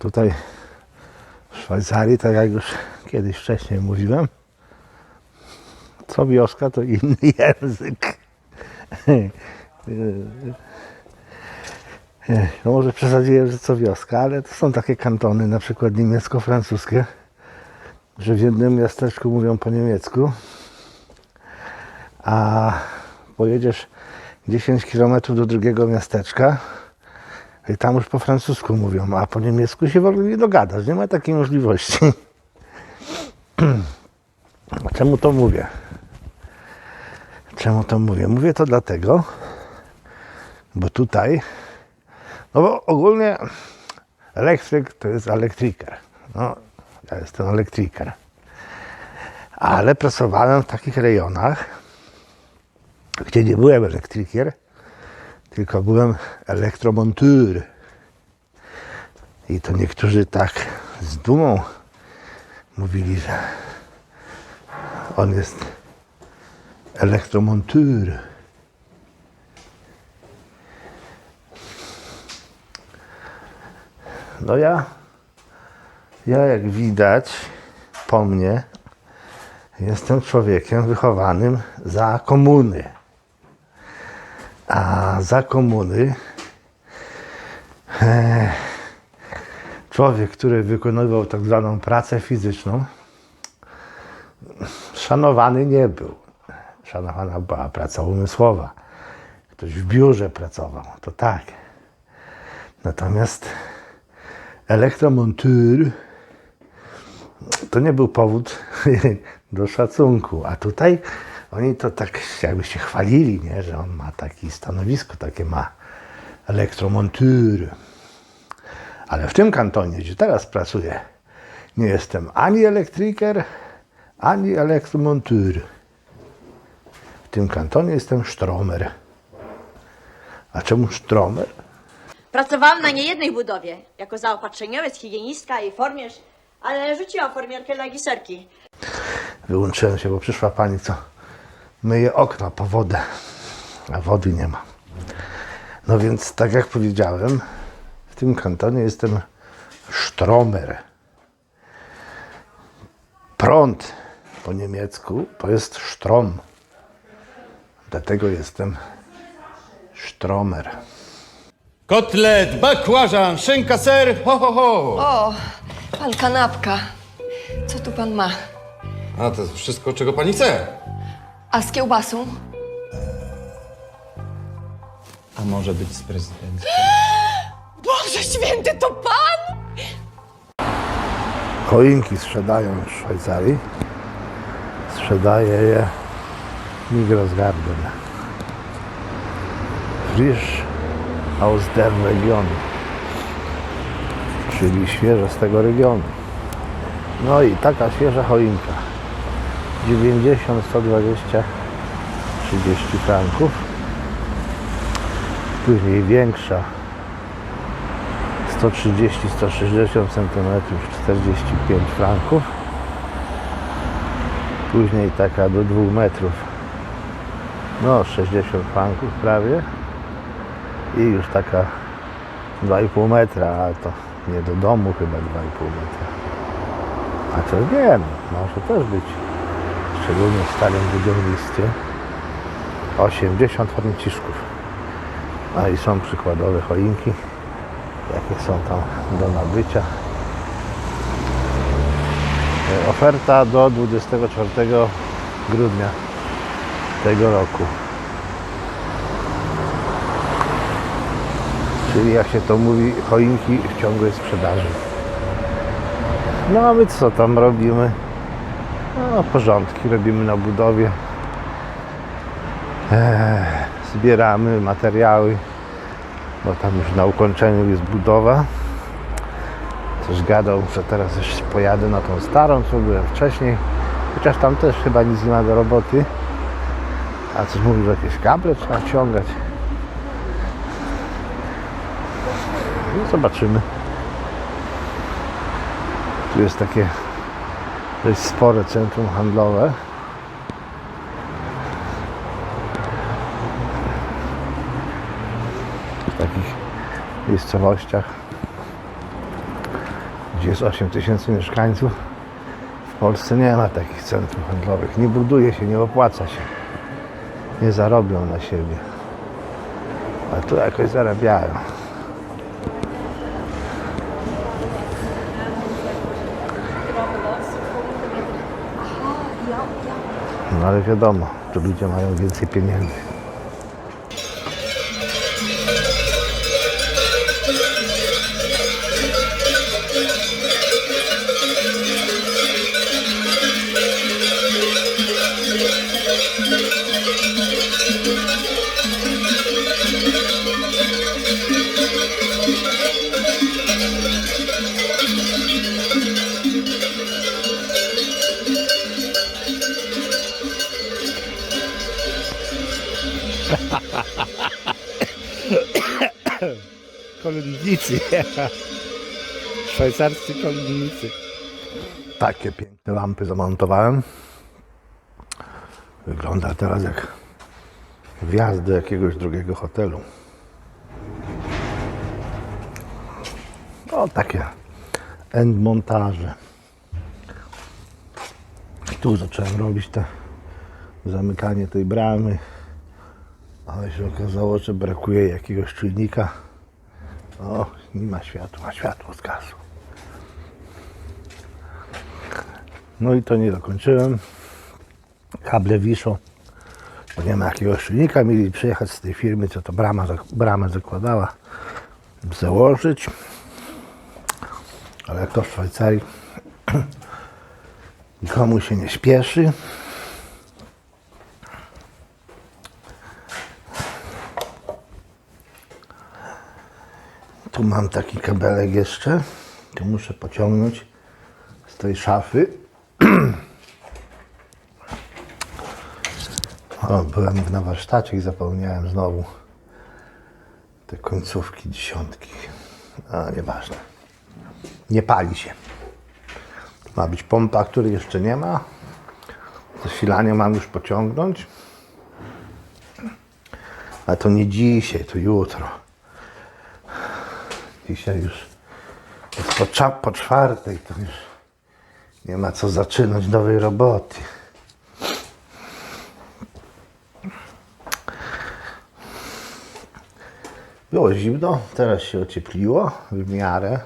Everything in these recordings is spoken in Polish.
Tutaj Szwajcarii, tak jak już kiedyś wcześniej mówiłem, co wioska to inny język. No może przesadziłem, że co wioska, ale to są takie kantony, na przykład niemiecko-francuskie, że w jednym miasteczku mówią po niemiecku, a pojedziesz 10 km do drugiego miasteczka, tam już po francusku mówią, a po niemiecku się w ogóle nie dogadasz. Nie ma takiej możliwości. Czemu to mówię? Czemu to mówię? Mówię to dlatego, bo tutaj, no bo ogólnie elektryk to jest elektryker. No, ja jestem elektryker. Ale pracowałem w takich rejonach, gdzie nie byłem elektryker, tylko byłem elektromontur. I to niektórzy tak z dumą mówili, że on jest elektromontur. No ja, ja jak widać po mnie, jestem człowiekiem wychowanym za komuny. A za komuny człowiek, który wykonywał tak zwaną pracę fizyczną, szanowany nie był. Szanowana była praca umysłowa. Ktoś w biurze pracował, to tak. Natomiast elektromontur to nie był powód do szacunku. A tutaj oni to tak jakby się chwalili, nie? że on ma takie stanowisko, takie ma elektromontur. Ale w tym kantonie, gdzie teraz pracuję, nie jestem ani elektryker, ani elektromontur. W tym kantonie jestem sztromer. A czemu sztromer? Pracowałam na niejednej budowie, jako zaopatrzeniowiec, higienistka i formierz, ale rzuciłam formierkę dla giserki. Wyłączyłem się, bo przyszła pani, co myje okna po wodę, a wody nie ma. No więc, tak jak powiedziałem, w tym kantonie jestem sztromer. Prąd po niemiecku to jest strom. Dlatego jestem sztromer. Kotlet, bakłażan, szynka, ser, ho, ho, ho. O, pan kanapka. Co tu pan ma? A to wszystko, czego pani chce. A z kiełbasą? A może być z prezydentem? Boże święty, to pan? Choinki sprzedają w Szwajcarii. Sprzedaje je Migrosgarden. Frisch aus der Region. Czyli świeżo z tego regionu. No i taka świeża choinka. 90, 120, 30 franków. Później większa 130-160 cm 45 franków. Później taka do 2 metrów no 60 franków prawie. I już taka 2,5 metra, a to nie do domu chyba 2,5 metra. A co wiem, może też być. Szczególnie w starym budownictwie. 80 franciszków. A i są przykładowe choinki jakie są tam do nabycia. Oferta do 24 grudnia tego roku. Czyli jak się to mówi, choinki w ciągłej sprzedaży. No a my co tam robimy? No, porządki robimy na budowie. Eee, zbieramy materiały bo tam już na ukończeniu jest budowa. Coś gadał, że teraz już pojadę na tą starą, co byłem wcześniej. Chociaż tam też chyba nic nie ma do roboty. A coś mówił, że jakieś kable trzeba ciągać. No zobaczymy. Tu jest takie dość spore centrum handlowe. W takich miejscowościach, gdzie jest 8 tysięcy mieszkańców, w Polsce nie ma takich centrów handlowych. Nie buduje się, nie opłaca się. Nie zarobią na siebie. A tu jakoś zarabiają. No ale wiadomo, że ludzie mają więcej pieniędzy. Kolumnicy. Szwajcarscy kolumnicy. Takie piękne lampy zamontowałem. Wygląda teraz jak wjazd do jakiegoś drugiego hotelu. O, takie end montaże. Tu zacząłem robić te zamykanie tej bramy, ale się okazało, że brakuje jakiegoś czujnika. O, nie ma światła, światło zgasło. No i to nie dokończyłem. Kable wiszą, bo nie ma jakiegoś czujnika. Mieli przyjechać z tej firmy, co to brama, bramę zakładała, założyć. Ale jak to w Szwajcarii nikomu się nie śpieszy. Tu mam taki kabelek jeszcze. Tu muszę pociągnąć z tej szafy. O, byłem na warsztacie i zapomniałem znowu te końcówki dziesiątki. A, nieważne. Nie pali się. Ma być pompa, której jeszcze nie ma. Zasilanie mam już pociągnąć. Ale to nie dzisiaj, to jutro. Dzisiaj już jest po, cza- po czwartej, to już nie ma co zaczynać nowej roboty. Było zimno, teraz się ociepliło w miarę.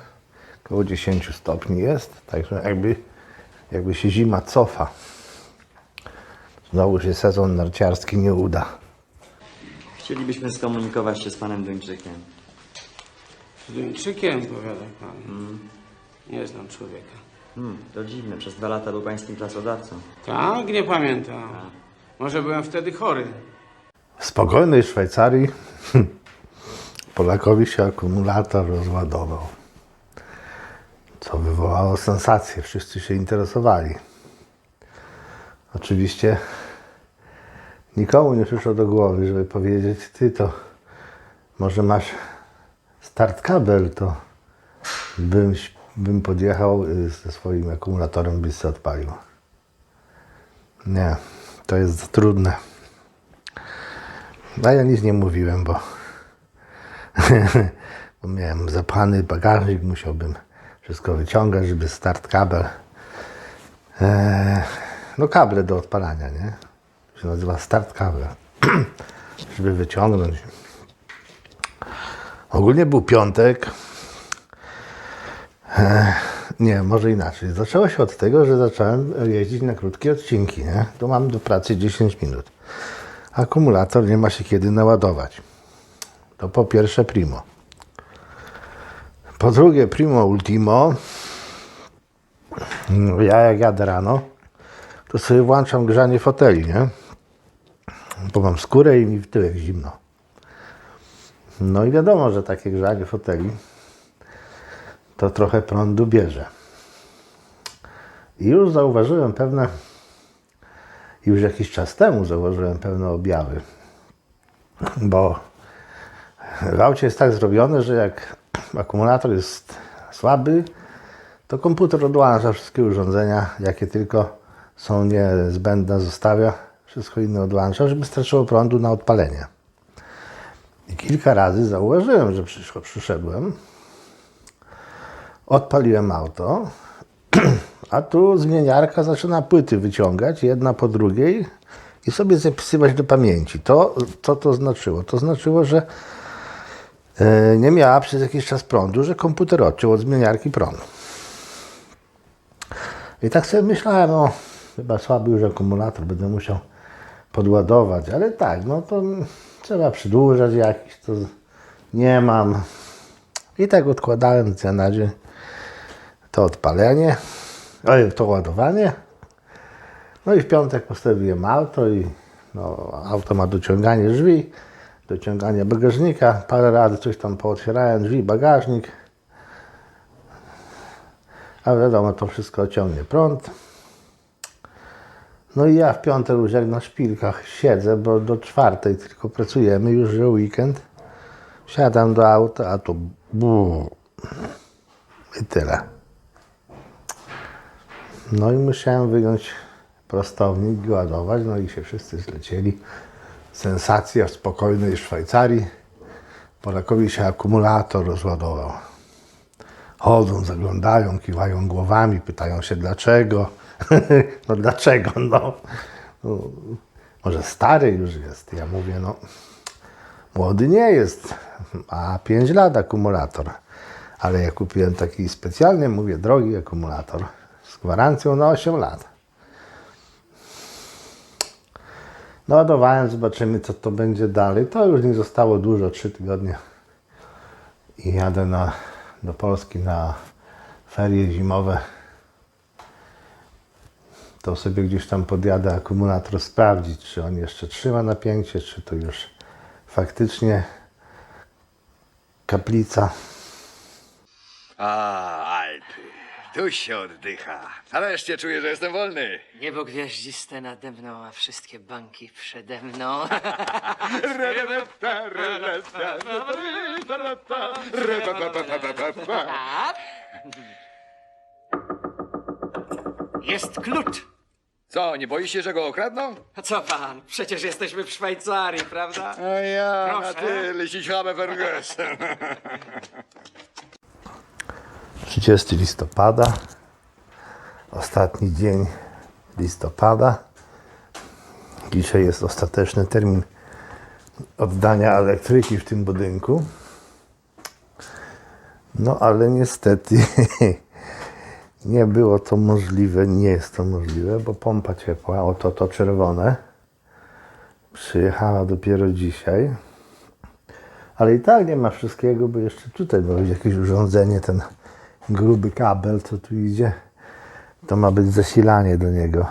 Około 10 stopni jest, także jakby, jakby się zima cofa. Znowu się sezon narciarski nie uda. Chcielibyśmy skomunikować się z panem Duńczykiem. Z Duńczykiem, powiada pan. Nie znam człowieka. Hmm, to dziwne, przez dwa lata był pańskim pracodawcą. Tak, nie pamiętam. Może byłem wtedy chory. W spokojnej Szwajcarii Polakowi się akumulator rozładował. Co wywołało sensację. Wszyscy się interesowali. Oczywiście nikomu nie przyszło do głowy, żeby powiedzieć, ty to może masz start kabel, to bym, bym podjechał y, ze swoim akumulatorem, byś się odpalił. Nie, to jest trudne. A ja nic nie mówiłem, bo, bo miałem zapchany bagażnik, musiałbym wszystko wyciągać, żeby start kabel. Eee, no kable do odpalania, nie? To się nazywa start kabel. żeby wyciągnąć. Ogólnie był piątek. Nie, może inaczej. Zaczęło się od tego, że zacząłem jeździć na krótkie odcinki, nie? To mam do pracy 10 minut akumulator nie ma się kiedy naładować. To po pierwsze primo. Po drugie primo ultimo. no, Ja jak jadę rano, to sobie włączam grzanie foteli, nie? Bo mam skórę i mi w tyłek zimno. No i wiadomo, że takie grzanie foteli to trochę prądu bierze. I już zauważyłem pewne, już jakiś czas temu zauważyłem pewne objawy. Bo w aucie jest tak zrobione, że jak akumulator jest słaby, to komputer odłącza wszystkie urządzenia, jakie tylko są niezbędne, zostawia. Wszystko inne odłącza, żeby starczyło prądu na odpalenie. I kilka razy zauważyłem, że przysz- przyszedłem, odpaliłem auto, a tu zmieniarka zaczyna płyty wyciągać, jedna po drugiej i sobie zapisywać do pamięci. To, co to znaczyło? To znaczyło, że e, nie miała przez jakiś czas prądu, że komputer odciął od zmieniarki prądu. I tak sobie myślałem, no chyba słaby już akumulator, będę musiał podładować, ale tak, no to trzeba przedłużać jakiś, to nie mam. I tak odkładałem z na dzień to odpalenie, oj, to ładowanie. No i w piątek postawiłem auto i no, auto ma dociąganie drzwi, dociąganie bagażnika. Parę razy coś tam pootwierałem drzwi, bagażnik. A wiadomo, to wszystko ciągnie prąd. No i ja w piątek już jak na szpilkach siedzę, bo do czwartej tylko pracujemy, już że weekend. Siadam do auta, a to bu. I tyle. No i musiałem wyjąć prostownik i ładować, no i się wszyscy zlecieli. Sensacja w spokojnej Szwajcarii. Polakowi się akumulator rozładował. Chodzą, zaglądają, kiwają głowami, pytają się dlaczego. no dlaczego, no. Może stary już jest. Ja mówię, no młody nie jest, ma 5 lat akumulator. Ale ja kupiłem taki specjalny, mówię, drogi akumulator z gwarancją na 8 lat. No ładowałem, zobaczymy co to będzie dalej. To już nie zostało dużo, 3 tygodnie. I jadę na, do Polski na ferie zimowe. To sobie gdzieś tam podjadę akumulator sprawdzić, czy on jeszcze trzyma napięcie, czy to już faktycznie kaplica. A, Alpy. Tu się oddycha. Nareszcie czuję, że jestem wolny. Niebo gwiaździste nade mną, a wszystkie banki przede mną. Jest klucz! Co, nie boi się, że go okradną? A co pan? Przecież jesteśmy w Szwajcarii, prawda? A ja Proszę. na tyle, ich habe vergessen. 30 listopada, ostatni dzień listopada. Dzisiaj jest ostateczny termin oddania elektryki w tym budynku. No ale niestety nie było to możliwe, nie jest to możliwe, bo pompa ciepła, oto to czerwone, przyjechała dopiero dzisiaj. Ale i tak nie ma wszystkiego, bo jeszcze tutaj ma być jakieś urządzenie, ten gruby kabel, co tu idzie. To ma być zasilanie do niego.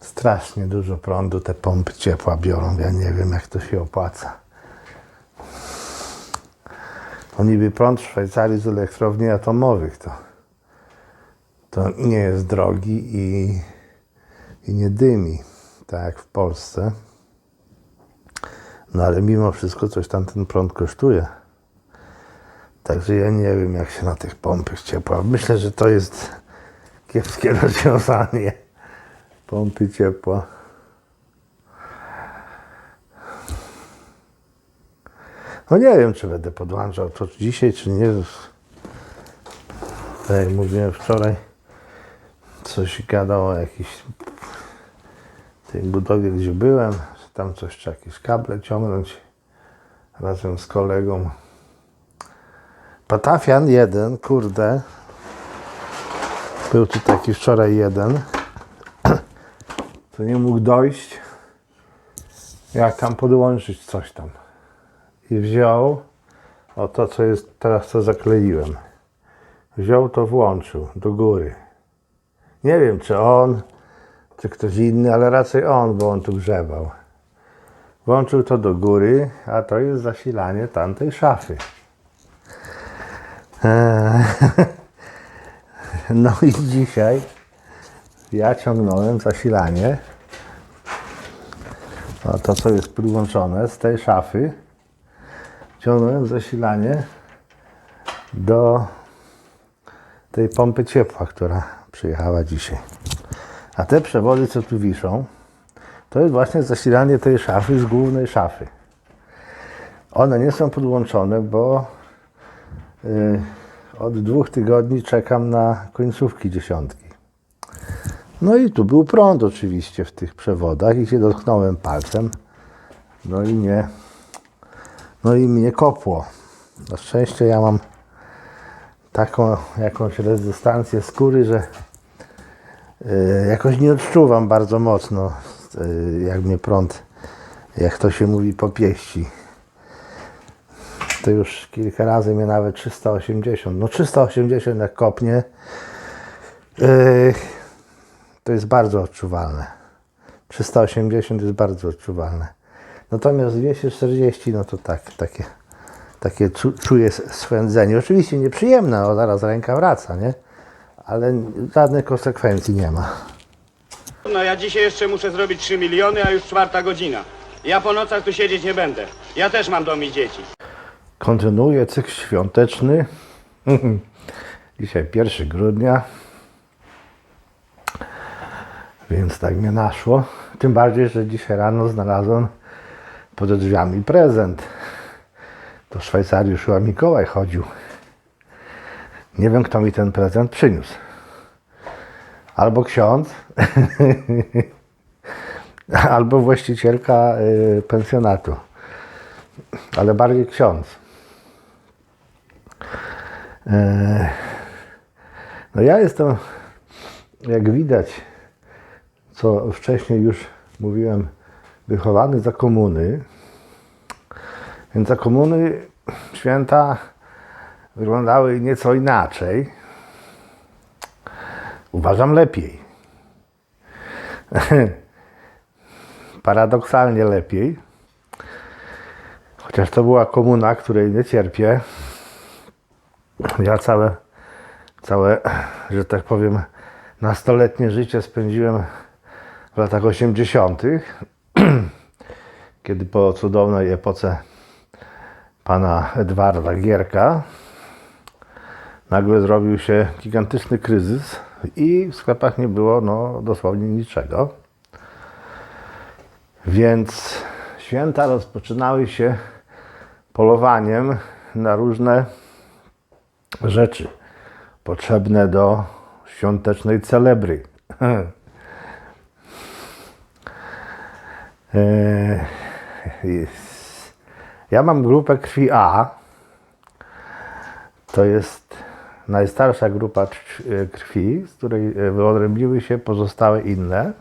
Strasznie dużo prądu te pompy ciepła biorą. Ja nie wiem, jak to się opłaca. To niby prąd w Szwajcarii z elektrowni atomowych. To, to nie jest drogi i, i nie dymi, tak jak w Polsce. No ale mimo wszystko coś tam ten prąd kosztuje. Także ja nie wiem, jak się na tych pompach ciepła. Myślę, że to jest kiepskie rozwiązanie. Pompy ciepła. No nie wiem, czy będę podłączał to dzisiaj, czy nie. Tak jak mówiłem wczoraj, coś gadał o jakiejś tej budowie, gdzie byłem, że tam coś trzeba jakieś kable ciągnąć razem z kolegą. Patafian jeden, kurde. Był tu taki wczoraj jeden. To nie mógł dojść. Jak tam podłączyć coś tam. I wziął o to, co jest teraz, co zakleiłem. Wziął to, włączył do góry. Nie wiem, czy on, czy ktoś inny, ale raczej on, bo on tu grzebał. Włączył to do góry, a to jest zasilanie tamtej szafy. Eee, No i dzisiaj ja ciągnąłem zasilanie. No to, co jest podłączone z tej szafy, ciągnąłem zasilanie do tej pompy ciepła, która przyjechała dzisiaj. A te przewody, co tu wiszą, to jest właśnie zasilanie tej szafy z głównej szafy. One nie są podłączone, bo y, od dwóch tygodni czekam na końcówki dziesiątki. No i tu był prąd oczywiście w tych przewodach i się dotknąłem palcem. No i nie, no i mnie kopło. Na szczęście ja mam taką jakąś rezystancję skóry, że jakoś nie odczuwam bardzo mocno, y, jak mnie prąd, jak to się mówi, popieści. To już kilka razy mnie nawet 380, no 380 jak kopnie, y, to jest bardzo odczuwalne. 380 jest bardzo odczuwalne. Natomiast 240, no to tak, takie, takie czu, czuję swędzenie. Oczywiście nieprzyjemne, o zaraz ręka wraca, nie? Ale żadnych konsekwencji nie ma. No ja dzisiaj jeszcze muszę zrobić 3 miliony, a już czwarta godzina. Ja po nocach tu siedzieć nie będę. Ja też mam dom i dzieci. Kontynuuję cykl świąteczny. Dzisiaj 1 grudnia. Więc tak mnie naszło. Tym bardziej, że dzisiaj rano znalazłem pod drzwiami prezent. Do Szwajcarii już chyba Mikołaj chodził. Nie wiem, kto mi ten prezent przyniósł. Albo ksiądz, albo właścicielka y, pensjonatu. Ale bardziej ksiądz. E, No ja jestem, jak widać, co wcześniej już mówiłem, wychowany za komuny. Więc za komuny święta wyglądały nieco inaczej. Uważam lepiej. Paradoksalnie lepiej. Chociaż to była komuna, której nie cierpię. Ja całe, całe, że tak powiem, nastoletnie życie spędziłem w latach 80., kiedy po cudownej epoce pana Edwarda Gierka nagle zrobił się gigantyczny kryzys i w sklepach nie było no, dosłownie niczego. Więc święta rozpoczynały się polowaniem na różne rzeczy potrzebne do świątecznej celebry. Ja mam grupę krwi A. To jest najstarsza grupa e, krwi, z której e, wyodrębniły się pozostałe inne.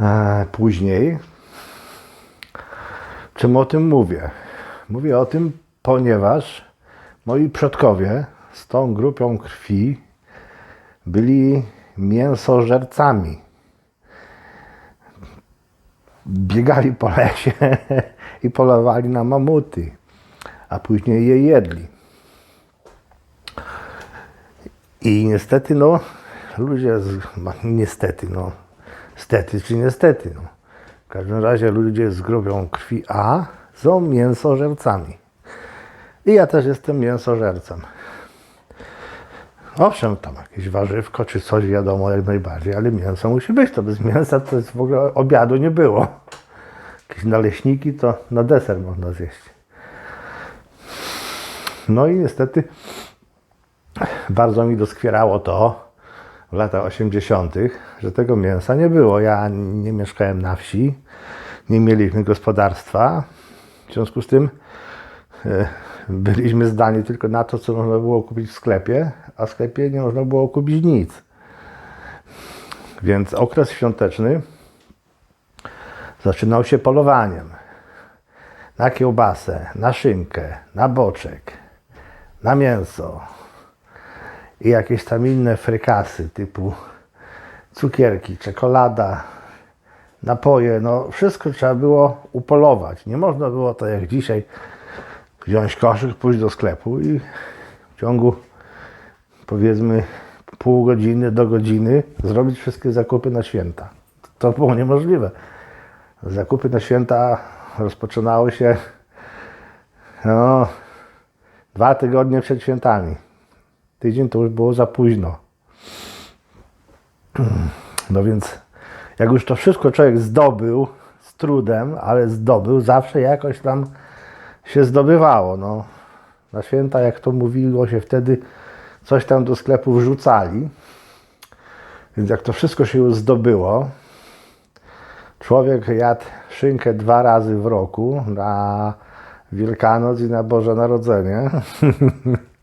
E, Później. Czym o tym mówię? Mówię o tym, ponieważ moi przodkowie z tą grupą krwi byli mięsożercami. Biegali po lesie i polowali na mamuty, a później je jedli. I niestety, no, ludzie, z, niestety, no, stety czy niestety, no. W każdym razie ludzie z grupą krwi A są mięsożercami. I ja też jestem mięsożercem. Owszem, tam jakieś warzywko czy coś wiadomo jak najbardziej, ale mięso musi być. To bez mięsa to jest w ogóle obiadu nie było. Jakieś naleśniki to na deser można zjeść. No i niestety bardzo mi doskwierało to w latach 80., że tego mięsa nie było. Ja nie mieszkałem na wsi, nie mieliśmy gospodarstwa. W związku z tym e, byliśmy zdani tylko na to, co można było kupić w sklepie, a w sklepie nie można było kupić nic. Więc okres świąteczny zaczynał się polowaniem na kiełbasę, na szynkę, na boczek, na mięso i jakieś tam inne frykasy typu cukierki, czekolada, napoje, no wszystko trzeba było upolować. Nie można było to jak dzisiaj wziąć koszyk, pójść do sklepu i w ciągu powiedzmy pół godziny do godziny zrobić wszystkie zakupy na święta. To było niemożliwe. Zakupy na święta rozpoczynały się no, dwa tygodnie przed świętami. Tydzień to już było za późno. No więc jak już to wszystko człowiek zdobył z trudem, ale zdobył, zawsze jakoś tam się zdobywało. No. Na święta, jak to mówiło się wtedy, coś tam do sklepu wrzucali. Więc jak to wszystko się już zdobyło, człowiek jadł szynkę dwa razy w roku na Wielkanoc i na Boże Narodzenie.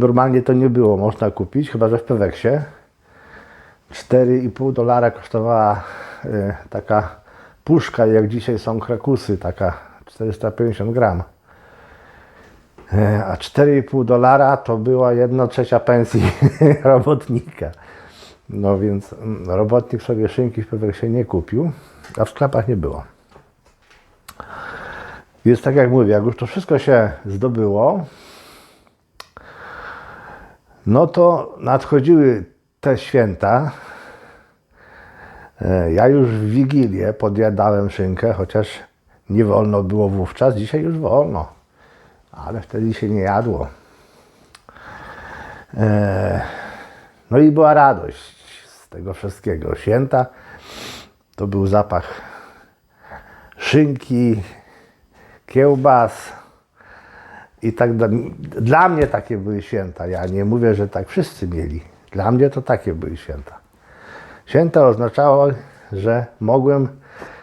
Normalnie to nie było można kupić, chyba że w Peweksie. 4,5 dolara kosztowała y, taka puszka, jak dzisiaj są krakusy, taka 450 gram. Y, A 4,5 dolara to była 1 trzecia pensji robotnika. No więc mm, robotnik sobie szynki w Peweksie nie kupił, a w sklepach nie było. Więc tak jak mówię, jak już to wszystko się zdobyło, no to nadchodziły te święta. E, Ja już w Wigilię podjadałem szynkę, chociaż nie wolno było wówczas, dzisiaj już wolno. Ale wtedy się nie jadło. E, No i była radość z tego wszystkiego. Święta to był zapach szynki, kiełbas, i tak da, dla mnie takie były święta. Ja nie mówię, że tak wszyscy mieli. Dla mnie to takie były święta. Święta oznaczało, że mogłem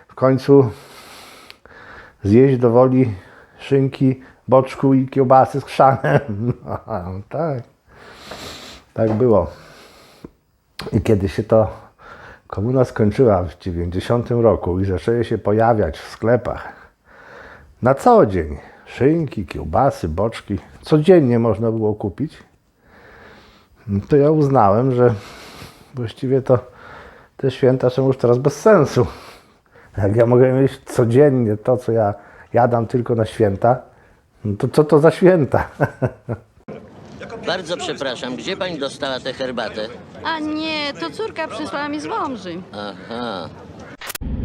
w końcu zjeść do woli szynki, boczku i kiełbasy z chrzanem. No, tak. Tak było. I kiedy się to komuna skończyła w 90 roku i zaczęły się pojawiać w sklepach na co dzień szynki, kiełbasy, boczki, codziennie można było kupić, to ja uznałem, że właściwie to te święta są już teraz bez sensu. Jak ja mogę mieć codziennie to, co ja jadam tylko na święta, no to co to za święta? Bardzo przepraszam, gdzie pani dostała tę herbatę? A nie, to córka przysłała mi z Wąży. Aha.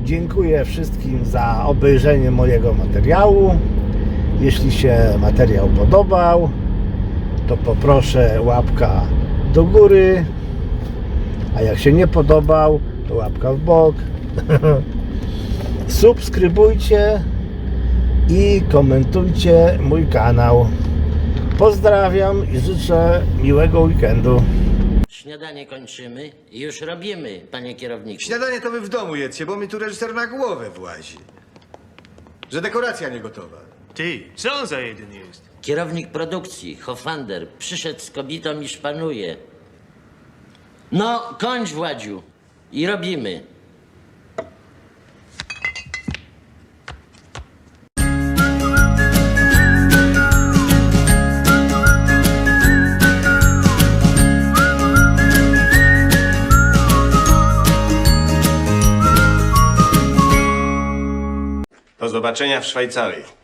Dziękuję wszystkim za obejrzenie mojego materiału. Jeśli się materiał podobał, to poproszę łapka do góry, a jak się nie podobał, to łapka w bok. Subskrybujcie i komentujcie mój kanał. Pozdrawiam i życzę miłego weekendu. Śniadanie kończymy i już robimy, panie kierowniku. Śniadanie to wy w domu jedzcie, bo mi tu reżyser na głowę włazi. Że dekoracja nie gotowa. Ty, co on za jeden jest? Kierownik produkcji, Hofander, przyszedł z kobietą i szpanuje. No, kończ, Władziu. I robimy. Do zobaczenia w Szwajcarii.